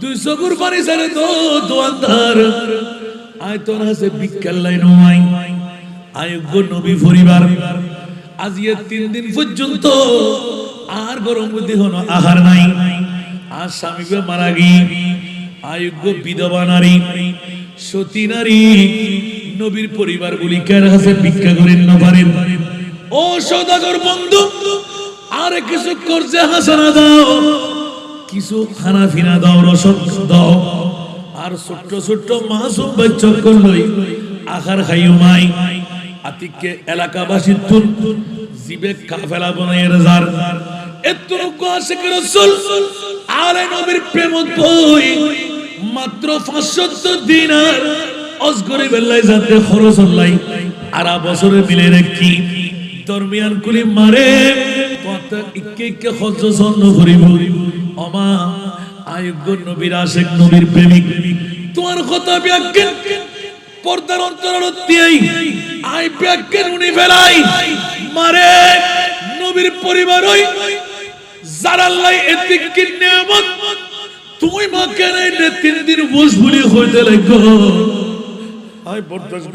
দুই হাসে আয়োগ্য নবী আর গরম বুদ্ধি হলো আহার নাই। আর স্বামী মারা গিয়ে আয়োগ্য বিধবা নারী, সতী নারী, নবীর পরিবার গুলি কার কাছে ভিক্ষা করেন না পারেন ও সদাগর বন্ধু আর কিছু করছে হাসানা দাও। কিছু খানা ফিনা দাও, রসদ দাও। আর ছোট্ট ছোট্ট মাসুম বাচ্চা করলই আখার খাইও মাই। আতিককে এলাকাবাসী তুল জিবে কাফেলা বনাইয়ের যার এতটুকু আশিক রাসূল আর নবীর প্রেমত বই মাত্র 500 দিনার অজগরে বেলায় যাতে খরচ হলাই আর বছরে মিলে রাখি দরমিয়ান কুলি মারে কত ইকে ইকে খরচ সন্ন করিব। অমা, আয়োগ্য নবীর নবীর প্রেমিক। তোমার কথা ব্যাখ্যান পর্দার অন্তরালত্যাই আই ব্যাখ্যান উনি ফেলাই। মারে, নবীর পরিবার ওই জারাল্লাই এতিক নিয়ামত? তুই মা কেন এটা তিন দিন বসবুলি হইতে লাগো। আই বরদাস্ত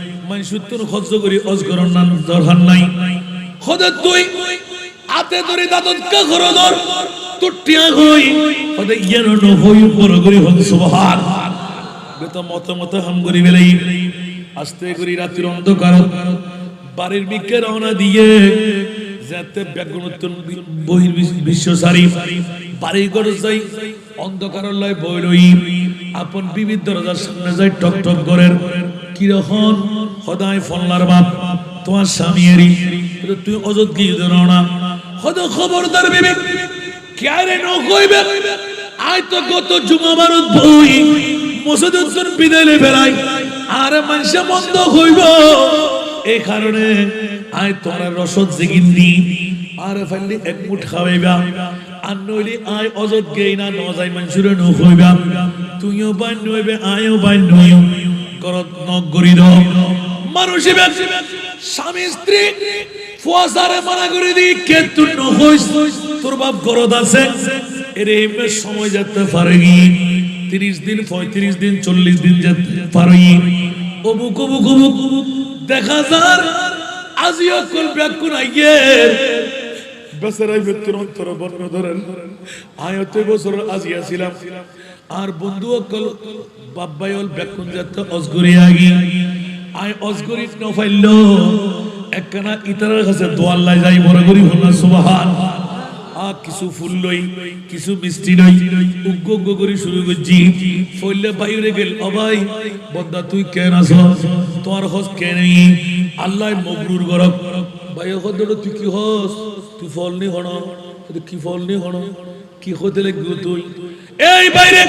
মানে সত্তর খরচ করি অজগরণ নাম দরকার নাই। তুই, হাতে ধরে দাদত কা ঘর ধর তুটিয়া হই হতে ইয়েন হই বড় করি হন সুবহান। বেতা মত মত হাম করি বেলাই। আস্তে করি রাত্রির অন্ধকার। বাড়ির বিকে রওনা দিয়ে যাতে ব্যাগুণোত্তর বহির বিশ্ব সারি। বাড়ি ঘর যাই অন্ধকার লয় বই আপন বিবিধ দরজার সামনে যাই, টক টক করেন। কীরকম? সদায় ফল্লার বাপ, তোমার স্বামী এরি। তুই অযত গিয়ে রওনা হদ খবরদার বিবেক, ক্যারে ন কইবে, আয় তো গত জুমা বারত বই, মসজিদ বিদায় বেড়াই আর মানুষ বন্ধ হইব এই কারণে আয় তোরা রসদ জিগিন দি আর ফাইলি এক মুঠ খাওয়াইবা, আর নইলে আয় অজত গেই না নজাই মানুষের ন হইবা তুইও বাই নইবে, আয়ও বাই নইও করত নক গরি দ মানুষ স্বামী, স্ত্রী ফুয়াসারে মানা করে দি কে তুই ন হইস? তোর বাপ গরদ আছে, এর এই সময় যেতে পারে তিরিশ দিন, পঁয়ত্রিশ দিন, চল্লিশ দিন যেতে পারি অবুক অবুক অবুক দেখা যার আজিও কল ব্যাকুন আইয়ে। বেচারাই মৃত্যুর অন্তর বর্ণ ধরেন। আয়তে বছর আজিয়া ছিলাম আর বন্ধু অকল বাব্বাই অল ব্যাকুন যাতে অজগরি আগি। আয় অজগরি নফাইল একখানা ইতারের কাছে দোয়াল্লাই যাই, বড় করি হল সুবাহান। আ, কিছু ফুল লই, কিছু মিষ্টি লই উগ্গ উগ্গ করে শুরু করছি। ফইলে বাইরে গেল ভাই, বন্দা, তুই কেন আস তোমার হস কেন আল্লাহ মবরুর গরক। ভাই হদ তুই কি হস? তুই ফল নি হণ কি ফল নি হণ কি হতে লাগবে তুই এই বাইরে,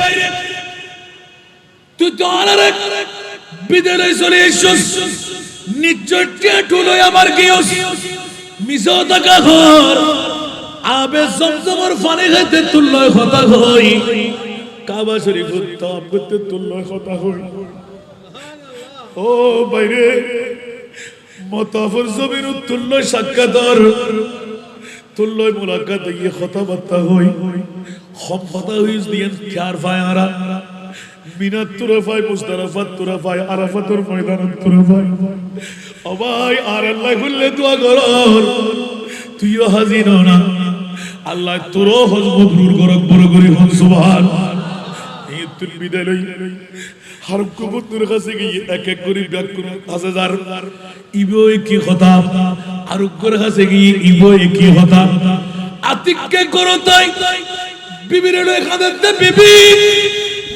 তুই তো আলারে বিদেলে চলে এসছস নিশ্চয় টেটুলো আমার গিয়স। মিশো টাকা ঘর। আবে জমজমর পানি খাইতে তুল্লয় কথা হই। কাবা শরীফ তাপ করতে তুল্য কথা হই। ও বাইরে, মতাফর জমির তুল্য সাক্ষাতর তুল্যয় মোলাকাত ইয়ে কথাবার্তা হই। হম কথা হইস দিয়েন খেয়ার পায় আরা মিনাত তুরাফায় মুস্তারাফাত তুরাফায় আরাফাতুর ময়দান তুরাফায় অবাই আর আল্লাহ খুললে দোয়া কর। তুইও হাজির না। আল্লাহ তোরও হজ মবরুর গরক বড় করি হন, সুবহান। তুল বিদায় লই। হারুক কবুতর কাছে গিয়ে এক এক করে ব্যাকুন হাজার ইবই কি কথা? আরুগ্যর কাছে গিয়ে ইবই কি কথা? আতিককে করো তাই। বিবির এখানে বিবি।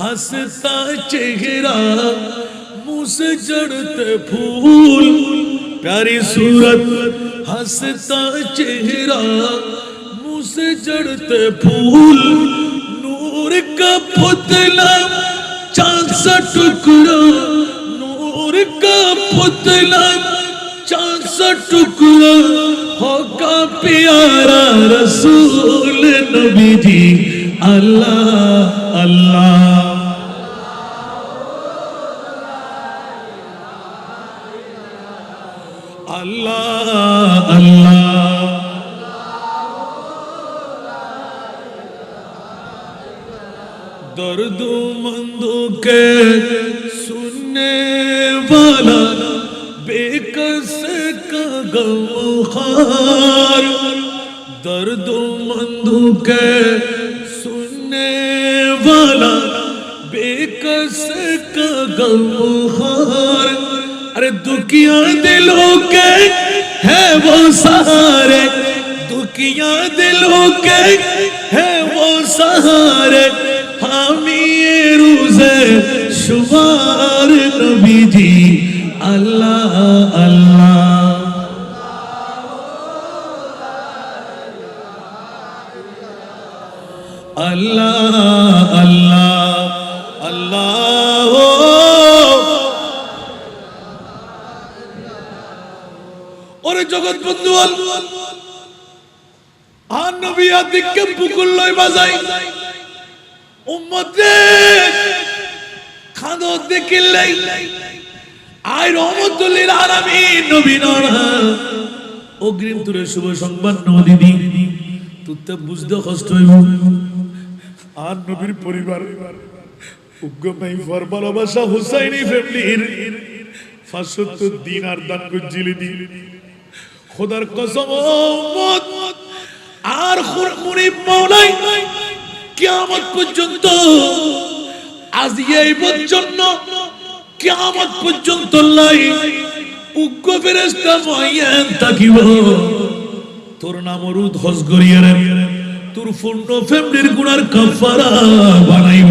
ہنستا چہرہ، منہ سے جڑتے پھول۔ پیاری صورت، ہنستا چہرہ، منہ سے جڑتے پھول۔ نور کا پتلا چاند سا ٹکڑا، نور کا پتلا چاند سا ٹکڑا۔ ہوگا پیارا رسول نبی جی اللہ اللہ۔ दर्द मंदों के सुनने वाला बेकस का गमखार दर्द मंदों के सुनने वाला बेकस का गमखार अरे दुखिया दिलों के है वो सारे, दुखिया दिलों के বন্ধু আর নবী আদিককে বুকুল লই বাজাই উম্মত, খাদো দেখিলাই আই রহমতুল্লিল আলামিন, নবী নানা অগ্রিম তুরে শুভ সংবাদ নদী দিদি তুতে বুঝতে কষ্ট হইব। আর নবীর পরিবার, উগ্র মাইফার ভালোবাসা হুসাইনি ফ্যামিলির। ফাঁসত্তর দিন আর দান করছিলি দিন খোদার কসম আর মুনিব মাওলাই কিয়ামত পর্যন্ত, আজ এই পর্যন্ত, কিয়ামত পর্যন্ত লাই উগ্র ফেরেশতা ময়ান থাকিব। তোর নাম রুদ হজ করিয়া রে, তোর পূর্ণ ফ্যামিলির গুনার কাফারা বানাইব।